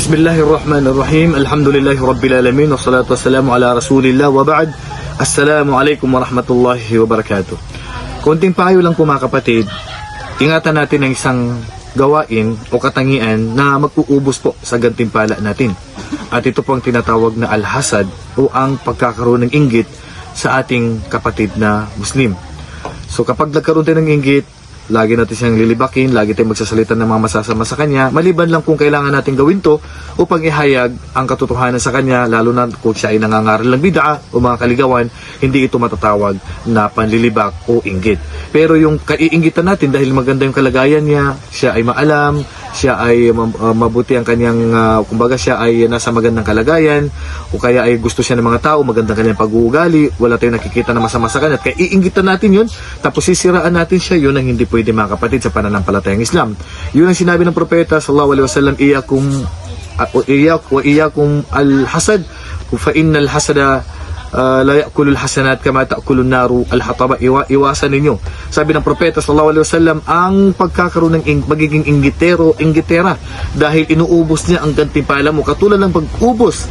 Bismillahirrahmanirrahim. Alhamdulillahi Rabbil Alamin. Wassalatu wassalamu ala Rasulillah. Wa ba'd. Assalamualaikum warahmatullahi wabarakatuh. Konting payo lang po mga kapatid. Ingatan natin ang isang gawain o katangian na mag-uubos po sa gantimpala natin. At ito po ang tinatawag na al-hasad o ang pagkakaroon ng inggit sa ating kapatid na Muslim. So kapag nagkaroon tayo ng inggit, lagi natin siyang lilibakin, lagi tayong magsasalita ng mga masasama sa kanya, maliban lang kung kailangan natin gawin to upang ihayag ang katotohanan sa kanya, lalo na kung siya ay nangangaral ng bid'a o mga kaligawan, hindi ito matatawag na panlilibak o inggit. Pero yung kaiinggitan natin dahil maganda yung kalagayan niya, siya ay maalam, siya ay uh, mabuti ang kanyang, uh, kumbaga siya ay nasa magandang kalagayan, o kaya ay gusto siya ng mga tao, magandang kanyang pag-uugali, wala tayong nakikita na masama sa kanya, at kaya iinggitan natin yun, tapos sisiraan natin siya, yun ang hindi pwede mga kapatid sa pananampalatayang Islam. Yun ang sinabi ng propeta sallallahu alaihi wasallam, iyakum uh, iyak wa iyakum al-hasad fa innal hasada uh, la ya'kulul hasanat kama ta'kulun naru al-hataba. Iwa, iwasan ninyo. Sabi ng propeta sallallahu alaihi wasallam ang pagkakaroon ng ing, magiging inggitero inggitera dahil inuubos niya ang gantimpala mo. Katulad ng pag-ubos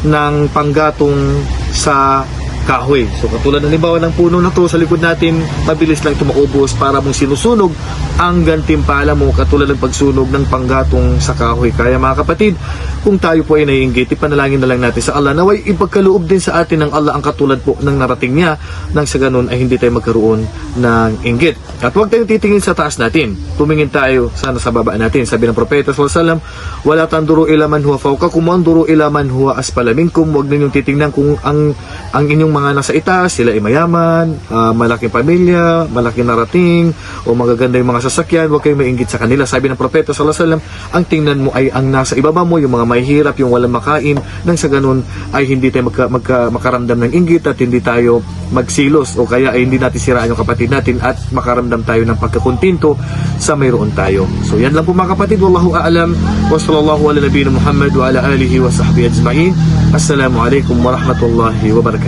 ng panggatong sa kahoy. So katulad halimbawa ng puno na to sa likod natin, mabilis lang ito maubos para mong sinusunog ang gantimpala mo katulad ng pagsunog ng panggatong sa kahoy. Kaya mga kapatid, kung tayo po ay naiinggit, ipanalangin na lang natin sa Allah naway ipagkaloob din sa atin ng Allah ang katulad po ng narating niya nang sa ganun ay hindi tayo magkaroon ng inggit. At huwag tayong titingin sa taas natin. Tumingin tayo sana sa baba natin. Sabi ng propeta sallallahu alaihi wasallam, wala tanduru ila man huwa fawqakum wanduru ila man huwa asfala minkum. Huwag ninyong titingnan kung ang ang inyong mga nasa itaas, sila ay mayaman, ah, malaking pamilya, malaking narating, o magaganda yung mga sasakyan, huwag kayong mainggit sa kanila. Sabi ng propeta sallallahu alaihi wasallam, ang tingnan mo ay ang nasa ibaba mo, yung mga mahihirap, yung walang makain, nang sa ganun ay hindi tayo magka, magka- makaramdam ng inggit at hindi tayo magsilos o kaya ay hindi natin siraan yung kapatid natin at makaramdam tayo ng pagkakuntinto sa mayroon tayo. So yan lang po mga kapatid. Wallahu a'lam. Wa sallallahu ala nabiyina Muhammad wa ala alihi wa sahbihi ajma'in. Assalamu alaikum wa rahmatullahi wa barakatuh.